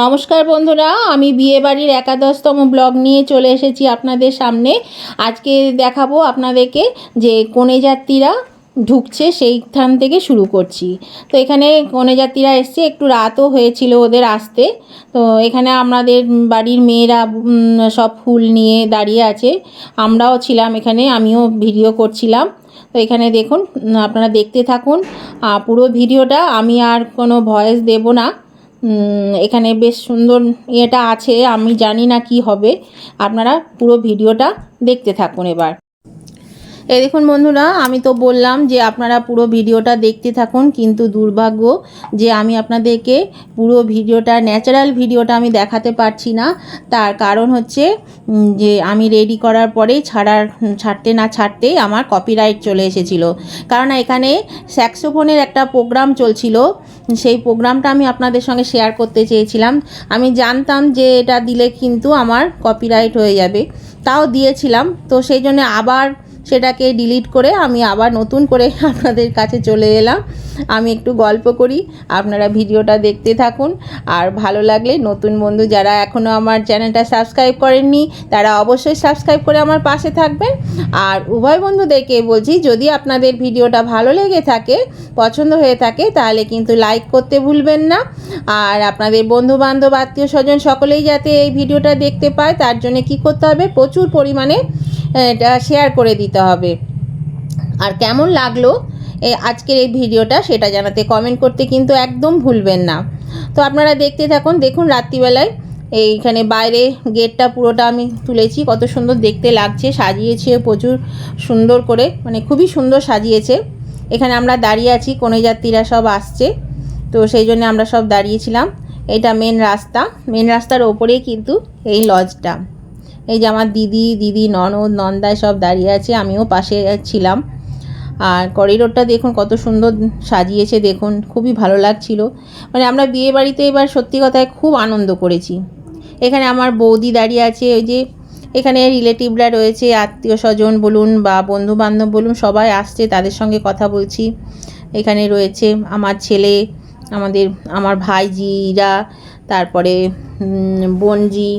নমস্কার বন্ধুরা, আমি বিয়েবাড়ির একাদশতম ব্লগ নিয়ে চলে এসেছি আপনাদের সামনে। আজকে দেখাবো আপনাদেরকে যে কনে যাত্রীরা ঢুকছে সেইখান থেকে শুরু করছি। তো এখানে কনে যাত্রীরা এসছে, একটু রাতও হয়েছিল ওদের আসতে। তো এখানে আমাদের বাড়ির মেয়েরা সব ফুল নিয়ে দাঁড়িয়ে আছে। আমরাও ছিলাম এখানে, আমিও ভিডিও করছিলাম। তো এখানে দেখুন, আপনারা দেখতে থাকুন। পুরো ভিডিওটা আমি আর কোনো ভয়েস দেব না। এখানে বেশ সুন্দর ইয়েটা আছে, আমি জানি না কি হবে। আপনারা পুরো ভিডিওটা দেখতে থাকুন এবার। এই দেখুন বন্ধুরা, আমি তো বললাম যে আপনারা পুরো ভিডিওটা দেখতে থাকুন, কিন্তু দুর্ভাগ্য যে আমি আপনাদেরকে পুরো ভিডিওটা ন্যাচারাল ভিডিওটা আমি দেখাতে পারছি না। তার কারণ হচ্ছে যে আমি রেডি করার পরেই ছাড়ার ছাড়তে না ছাড়তেই আমার কপিরাইট চলে এসেছিল। কারণ এখানে স্যাক্সোফোনের একটা প্রোগ্রাম চলছিল সেই প্রোগ্রামটা আমি আপনাদের সঙ্গে শেয়ার করতে চেয়েছিলাম। আমি জানতাম যে এটা দিলে কিন্তু আমার কপিরাইট হয়ে যাবে। তাও দিয়েছিলাম। তো সেই জন্য আবার সেটাকে ডিলিট করে আমি আবার নতুন করে আপনাদের কাছে চলে এলাম। আমি একটু গল্প করি, আপনারা ভিডিওটা দেখতে থাকুন। আর ভালো লাগলে নতুন বন্ধু যারা এখনও আমার চ্যানেলটা সাবস্ক্রাইব করেননি, তারা অবশ্যই সাবস্ক্রাইব করে আমার পাশে থাকবেন। আর উভয় বন্ধুদেরকে বলছি, যদি আপনাদের ভিডিওটা ভালো লেগে থাকে পছন্দ হয়ে থাকে, তাহলে কিন্তু লাইক করতে ভুলবেন না। আর আপনাদের বন্ধু বান্ধব আত্মীয় স্বজন সকলেই যাতে এই ভিডিওটা দেখতে পায়, তার জন্য কি করতে হবে? প্রচুর পরিমাণে, এটা শেয়ার করে দিতে হবে। আর কেমন লাগল এই আজকের এই ভিডিওটা, সেটা জানাতে কমেন্ট করতে কিন্তু একদম ভুলবেন না। তো আপনারা দেখতে থাকুন, দেখুন রাত্রিবেলায়, এইখানে বাইরে গেটটা পুরোটা আমি তুলেছি, কত সুন্দর দেখতে লাগছে, সাজিয়েছে প্রচুর সুন্দর করে মানে খুবই সুন্দর সাজিয়েছে। এখানে আমরা দাঁড়িয়ে আছি কনে যাত্রীরা সব আসছে। তো সেই জন্য আমরা সব দাঁড়িয়েছিলাম। এটা মেন রাস্তা। মেন রাস্তার ওপরেই কিন্তু এই লজটা এই যে আমার দিদি দিদি, ননদ নন্দায় সব দাঁড়িয়ে আছে, আমিও পাশে ছিলাম। আর করিডোরটা দেখুন, কত সুন্দর সাজিয়েছে, দেখুন, খুবই ভালো লাগছিল। মানে আমরা বিয়ে বাড়িতে এবার সত্যি কথায় খুব আনন্দ করেছি। এখানে আমার বৌদি দাঁড়িয়ে আছে, ওই যে এখানে রিলেটিভরা রয়েছে আত্মীয় স্বজন বলুন বা বন্ধু বান্ধব বলুন, সবাই আসছে, তাদের সঙ্গে কথা বলছি। এখানে রয়েছে আমার ছেলে, আমাদের, আমার ভাইজিরা তারপরে বোনজি,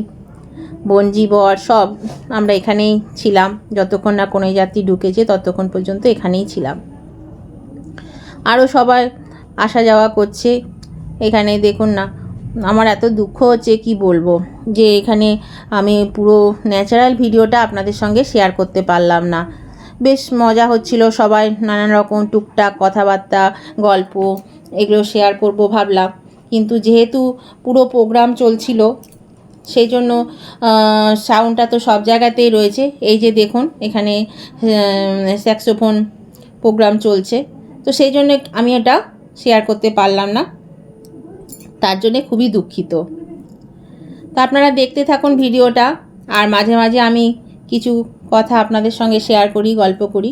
বনজি বর, সব আমরা এখানেই ছিলাম। যতক্ষণ না কোনো যাত্রী ঢুকেছে, ততক্ষণ পর্যন্ত এখানেই ছিলাম। আরও সবাই আসা যাওয়া করছে। এখানে দেখুন না আমার এত দুঃখ হচ্ছে কি বলব? যে এখানে আমি পুরো ন্যাচারাল ভিডিওটা আপনাদের সঙ্গে শেয়ার করতে পারলাম না। বেশ মজা হচ্ছিল, সবাই নানান রকম টুকটাক কথাবার্তা, গল্প, এগুলো শেয়ার করব ভাবলাম। কিন্তু যেহেতু পুরো প্রোগ্রাম চলছিল, সেই জন্য সাউন্ডটা তো সব জায়গাতেই রয়েছে। এই যে দেখুন, এখানে স্যাক্সোফোন প্রোগ্রাম চলছে। তো সেই জন্য আমি এটা শেয়ার করতে পারলাম না। তার জন্যে খুবই দুঃখিত। তো আপনারা দেখতে থাকুন ভিডিওটা, আর মাঝে মাঝে আমি কিছু কথা আপনাদের সঙ্গে শেয়ার করি, গল্প করি।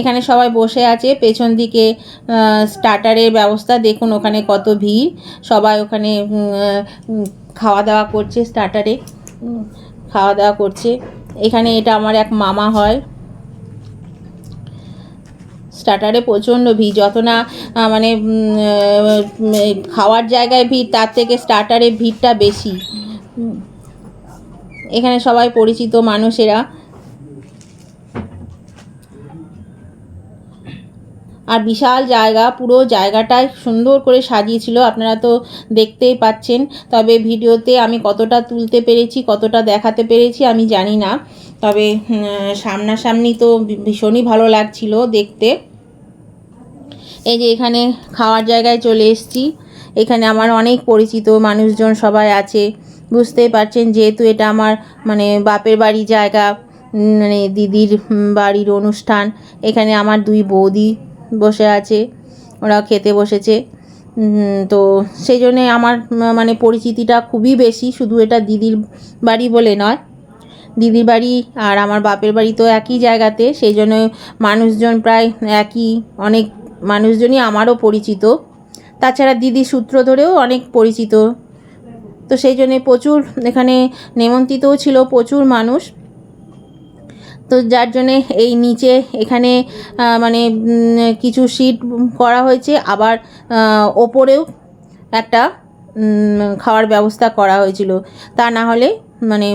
এখানে সবাই বসে আছে, পেছন দিকে স্টার্টারের ব্যবস্থা, দেখুন ওখানে কত ভিড়। সবাই ওখানে খাওয়া দাওয়া করছে স্টার্টারে খাওয়া দাওয়া করছে। এখানে এটা আমার এক মামা হয়। স্টার্টারে প্রচণ্ড ভিড়। যত না মানে খাওয়ার জায়গায় ভিড়, তার থেকে স্টার্টারে ভিড়টা বেশি। এখানে সবাই পরিচিত মানুষেরা। আর বিশাল জায়গা, পুরো জায়গাটায় সুন্দর করে সাজিয়েছিল, আপনারা তো দেখতেই পাচ্ছেন। তবে ভিডিওতে আমি কতটা তুলতে পেরেছি, কতটা দেখাতে পেরেছি, আমি জানি না। তবে সামনাসামনি তো ভীষণই ভালো লাগছিল দেখতে। এই যে এখানে খাওয়ার জায়গায় চলে এসেছি। এখানে আমার অনেক পরিচিত মানুষজন সবাই আছে। বুঝতেই পারছেন যেহেতু এটা আমার মানে বাপের বাড়ি জায়গা মানে দিদির বাড়ির অনুষ্ঠান। এখানে আমার দুই বৌদি বসে আছে ওরা খেতে বসেছে। তো সেই জন্যে আমার মানে পরিচিতিটা খুবই বেশি। শুধু এটা দিদির বাড়ি বলে নয়, দিদির বাড়ি আর আমার বাপের বাড়ি তো একই জায়গাতে। সেই জন্য মানুষজন প্রায় একই, অনেক মানুষজনই আমারও পরিচিত। তাছাড়া দিদি সূত্র ধরেও অনেক পরিচিত। তো সেই জন্যে প্রচুর এখানে নেমন্ত্রিতও ছিল, প্রচুর মানুষ। তো যার জন্যে এই নিচে এখানে মানে কিছু সিট করা হয়েছে। আবার ওপরেও একটা খাওয়ার ব্যবস্থা করা হয়েছিল। তা না হলে মানে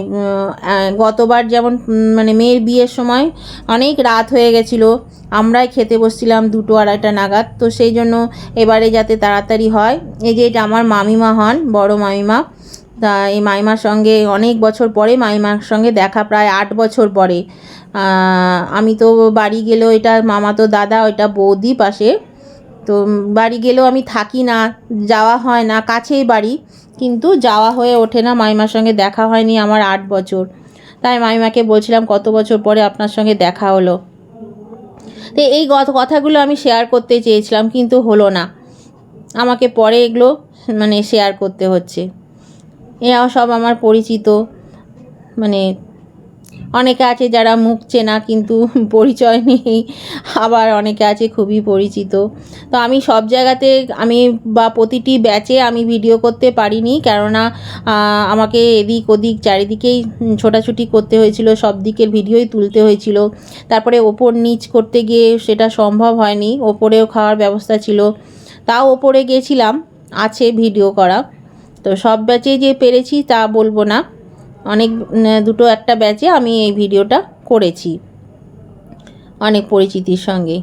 গতবার যেমন মানে মেয়ের বিয়ের সময় অনেক রাত হয়ে গেছিল, আমরাই খেতে বসছিলাম দুটো আড়াইটা নাগাদ, তো সেই জন্য এবারে যাতে তাড়াতাড়ি হয়। এই যে এটা আমার মামিমা হন, বড় মামিমা, তা এই মাইমার সঙ্গে অনেক বছর পরে মাইমার সঙ্গে দেখা প্রায় আট বছর পরে। আমি তো বাড়ি গেলেও এটা মামা তো দাদা, ওইটা বৌদি পাশে, তো বাড়ি গেলেও আমি থাকি না, যাওয়া হয় না, কাছেই বাড়ি। কিন্তু যাওয়া হয়ে ওঠে না। মাইমার সঙ্গে দেখা হয়নি আমার আট বছর। তাই মাইমাকে বলছিলাম, কত বছর পরে আপনার সঙ্গে দেখা হলো? তো এই কথাগুলো আমি শেয়ার করতে চেয়েছিলাম, কিন্তু হলো না। আমাকে পরে এগুলো মানে শেয়ার করতে হচ্ছে। এরাও সব আমার পরিচিত। মানে অনেকে আছে যারা মুখ চেনা কিন্তু পরিচয় নেই, আবার অনেকে আছে খুবই পরিচিত। তো আমি সব জায়গাতে আমি বা প্রতিটি ব্যাচে আমি ভিডিও করতে পারিনি কেননা আমাকে এদিক ওদিক চারিদিকেই ছোটাছুটি করতে হয়েছিল, সব দিকের ভিডিওই তুলতে হয়েছিল। তারপরে ওপর নিচ করতে গিয়ে সেটা সম্ভব হয়নি, ওপরেও খাওয়ার ব্যবস্থা ছিল। তাও ওপরে গেছিলাম, আছে ভিডিও করা। তো সব ব্যাচে যে পেরেছি তা বলব না। অনেক দুটো একটা ব্যাচে আমি এই ভিডিওটা করেছি। অনেক পরিচিতির সঙ্গে।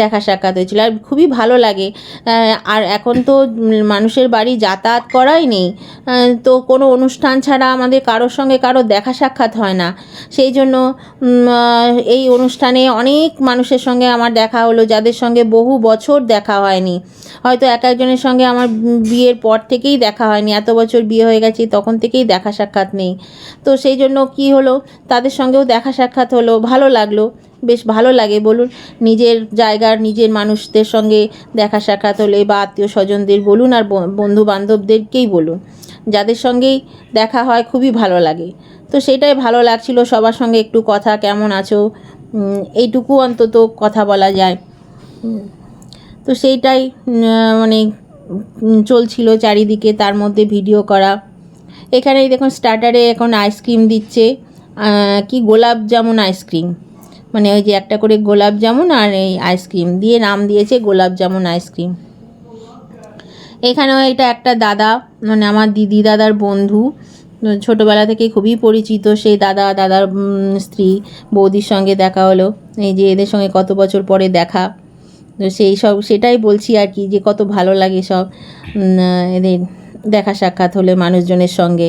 দেখা সাক্ষাৎ হয়েছিল। আর খুবই ভালো লাগে। আর এখন তো মানুষের বাড়ি যাতায়াত করাই নেই। তো কোনো অনুষ্ঠান ছাড়া আমাদের কারোর সঙ্গে কারও দেখা সাক্ষাৎ হয় না। সেই জন্য এই অনুষ্ঠানে অনেক মানুষের সঙ্গে আমার দেখা হলো, যাদের সঙ্গে বহু বছর দেখা হয়নি। হয়তো এক একজনের সঙ্গে আমার বিয়ের পর থেকেই দেখা হয়নি। এত বছর বিয়ে হয়ে গেছে, তখন থেকেই দেখা সাক্ষাৎ নেই। তো সেই জন্য কি হলো, তাদের সঙ্গেও দেখা সাক্ষাৎ হলো, ভালো লাগল। বেশ ভালো লাগে। বলুন, নিজের জায়গার, নিজের মানুষদের সঙ্গে দেখা সাক্ষাৎ হলে বা আত্মীয় স্বজনদের বলুন আর বন্ধু বান্ধবদেরকেই বলুন। যাদের সঙ্গেই দেখা হয় খুবই ভালো লাগে। তো সেটাই ভালো লাগছিল, সবার সঙ্গে একটু কথা, কেমন আছো? এইটুকু অন্তত কথা বলা যায়। তো সেইটাই মানে চলছিল চারিদিকে, তার মধ্যে ভিডিও করা। এখানে দেখুন স্টার্টারে এখন আইসক্রিম দিচ্ছে। কি গোলাপ জামুন আইসক্রিম মানে ওই যে একটা করে গোলাপ জামুন আর এই আইসক্রিম দিয়ে নাম দিয়েছে গোলাপ জামুন আইসক্রিম এখানেও এটা একটা দাদা মানে আমার দিদি দাদার বন্ধু, ছোটোবেলা থেকে খুবই পরিচিত, সেই দাদা, দাদার স্ত্রী, বৌদির সঙ্গে দেখা হলো। এই যে এদের সঙ্গে কত বছর পরে দেখা। তো সেই সব, সেটাই বলছি আর কি, যে কত ভালো লাগে সব এদের দেখা সাক্ষাৎ হলে মানুষজনের সঙ্গে।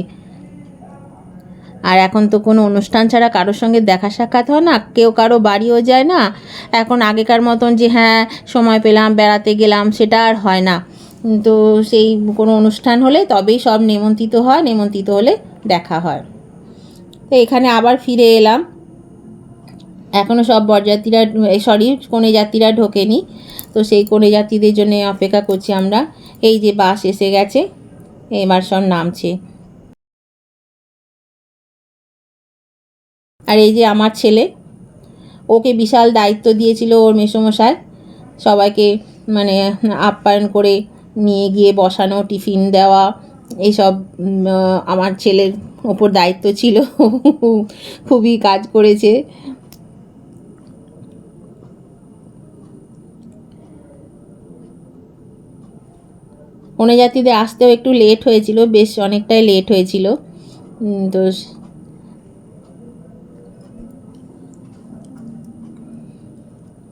আর এখন তো কোনো অনুষ্ঠান ছাড়া কারোর সঙ্গে দেখা সাক্ষাৎ হয় না, কেউ কারও বাড়িও যায় না। এখন আগেকার মতন যে হ্যাঁ সময় পেলাম, বেড়াতে গেলাম, সেটা আর হয় না। তো সেই কোনো অনুষ্ঠান হলে তবেই সব নেমন্ত্রিত হয় নেমন্ত্রিত হলে দেখা হয়। তো এখানে আবার ফিরে এলাম। এখনও সব বরযাত্রীরা সরি, কনে যাত্রীরা ঢোকেনি। তো সেই কনে যাত্রীদের জন্য অপেক্ষা করছি আমরা। এই যে বাস এসে গেছে, এবার সব নামছে। আর এই যে আমার ছেলে, ওকে বিশাল দায়িত্ব দিয়েছিল ওর মেসোমশাই। সবাইকে মানে আপ্যায়ন করে নিয়ে গিয়ে বসানো, টিফিন দেওয়া, এইসব আমার ছেলের ওপর দায়িত্ব ছিল। খুবই কাজ করেছে। কনে যাত্রীদের আসতেও একটু লেট হয়েছিল, বেশ অনেকটাই লেট হয়েছিল। তো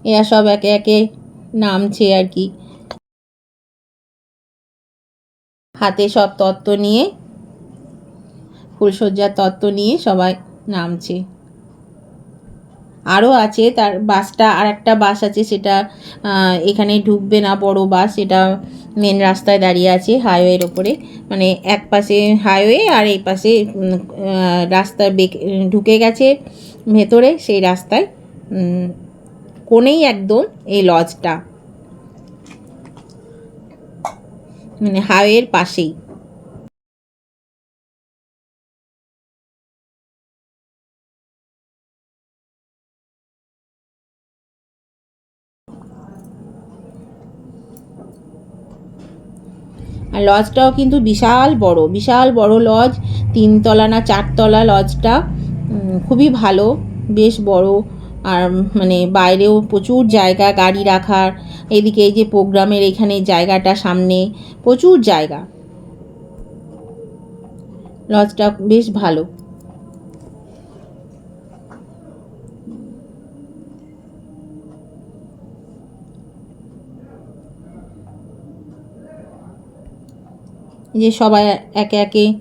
এরা সব একে একে নামছে আর কি। হাতে সব তত্ত্ব নিয়ে ফুলসজ্জার তত্ত্ব নিয়ে সবাই নামছে। আরও আছে তার বাসটা আর একটা বাস আছে সেটা এখানে ঢুকবে না বড় বাস, সেটা মেন রাস্তায় দাঁড়িয়ে আছে হাইওয়ের ওপরে। মানে এক পাশে হাইওয়ে আর এই পাশে রাস্তা ঢুকে গেছে ভেতরে, সেই রাস্তায় কোণেই একদম এই লজটা। মানে হাওয়ের পাশেই। আর লজটাও কিন্তু বিশাল বড় বিশাল বড় লজ, তিনতলা না চারতলা লজটা খুবই ভালো, বেশ বড়। আর মানে বাইরেও প্রচুর জায়গা, গাড়ি রাখার, এদিকে এই যে প্রোগ্রামের এখানে জায়গাটা সামনে, প্রচুর জায়গা। লজটা বেশ ভালো। যে সবাই একে একে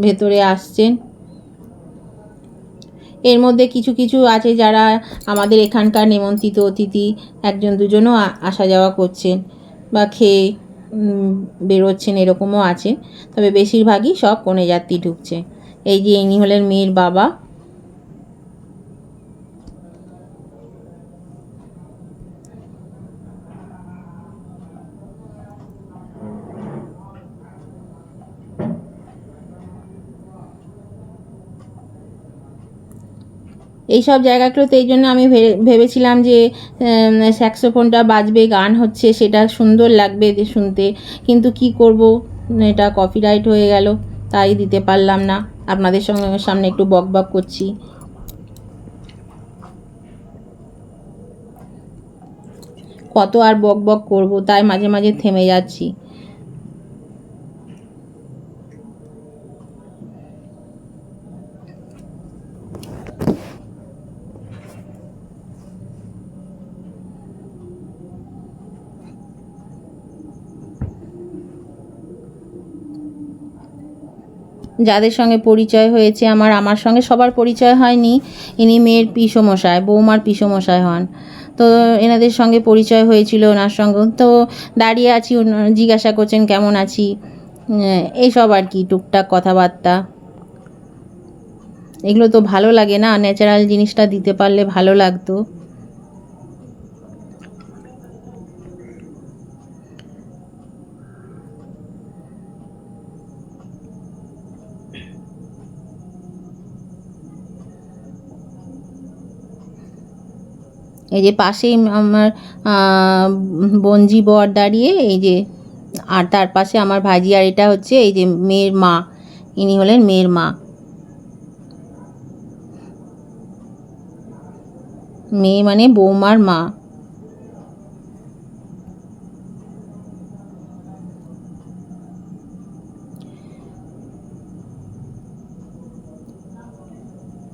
ভেতরে আসছেন। এর মধ্যে কিছু কিছু আছে যারা আমাদের এখানকার নিমন্ত্রিত অতিথি, একজন, দুজনও আসা যাওয়া করছেন বা খেয়ে বেরোচ্ছেন এরকমও আছে। তবে বেশিরভাগই সব কনে যাত্রী ঢুকছে। এই যে ইনি হলেন মেয়ের বাবা এই সব জায়গাগুলোতে এই জন্য আমি ভেবেছিলাম যে স্যাক্সোফোনটা বাজবে, গান হচ্ছে, সেটা সুন্দর লাগবে শুনতে। কিন্তু কি করব? এটা কপিরাইট হয়ে গেল, তাই দিতে পারলাম না। আপনাদের সঙ্গে সামনে একটু বক বক করছি। কত আর বক বক করব, তাই মাঝে মাঝে থেমে যাচ্ছি। যাদের সঙ্গে পরিচয় হয়েছে, আমার আমার সঙ্গে সবার পরিচয় হয়নি। ইনি মেয়ের পিসমশাই, বৌমার পিসমশাই হন। তো এনাদের সঙ্গে পরিচয় হয়েছিল ওনার সঙ্গে। তো দাঁড়িয়ে আছি জিজ্ঞাসা করছেন, কেমন আছি? এইসব আর কি, টুকটাক কথাবার্তা। এগুলো তো ভালো লাগে না ন্যাচারাল জিনিসটা দিতে পারলে ভালো লাগতো। এই যে পাশেই আমার বঞ্জি বর দাঁড়িয়ে এই যে, আর তার পাশে আমার ভাজি আর এটা হচ্ছে এই যে মেয়ের মা, ইনি হলেন মেয়ের মা। মেয়ে মানে বৌমার মা।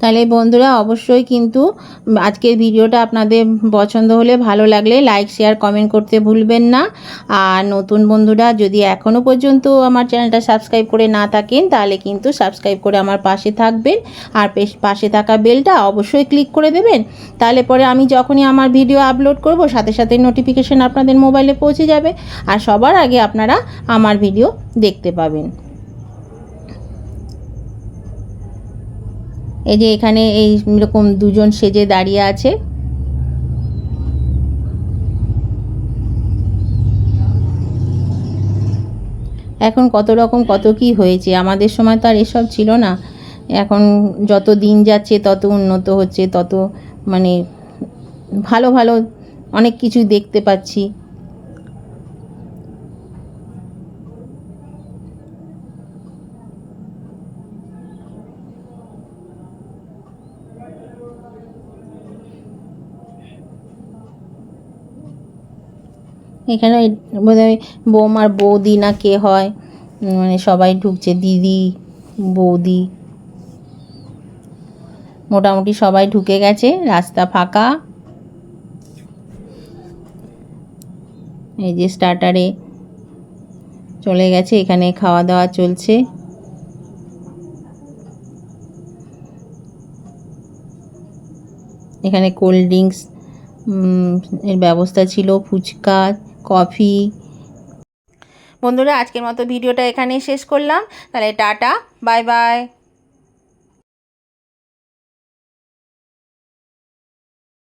তাহলে বন্ধুরা অবশ্যই কিন্তু আজকের ভিডিওটা আপনাদের পছন্দ হলে ভালো লাগলে লাইক শেয়ার কমেন্ট করতে ভুলবেন না। আর নতুন বন্ধুরা যদি এখনও পর্যন্ত আমার চ্যানেলটা সাবস্ক্রাইব করে না থাকেন, তাহলে কিন্তু সাবস্ক্রাইব করে আমার পাশে থাকবেন। আর পেশ- থাকা বেলটা অবশ্যই ক্লিক করে দেবেন। তাহলে পরে আমি যখনই আমার ভিডিও আপলোড করব, সাথে সাথে নোটিফিকেশন আপনাদের মোবাইলে পৌঁছে যাবে। আর সবার আগে আপনারা আমার ভিডিও দেখতে পাবেন। এই যে এখানে এই রকম দুজন সেজে দাঁড়িয়ে আছে। এখন কত রকম, কত কি হয়েছে? আমাদের সময় তো আর এসব ছিল না। এখন যত দিন যাচ্ছে, তত উন্নত হচ্ছে, তত মানে ভালো ভালো অনেক কিছু দেখতে পাচ্ছি। এখানে বোধহয় বৌমার বৌদি না কে হয় মানে সবাই ঢুকছে, দিদি, বৌদি। মোটামুটি সবাই ঢুকে গেছে, রাস্তা ফাঁকা। এই যে স্টার্টারে চলে গেছে, এখানে খাওয়া দাওয়া চলছে। এখানে কোল্ড ড্রিঙ্কস এর ব্যবস্থা ছিল, ফুচকা কফি। বন্ধুরা আজকের মতো ভিডিওটা এখানেই শেষ করলাম। তাহলে টাটা বাই বাই।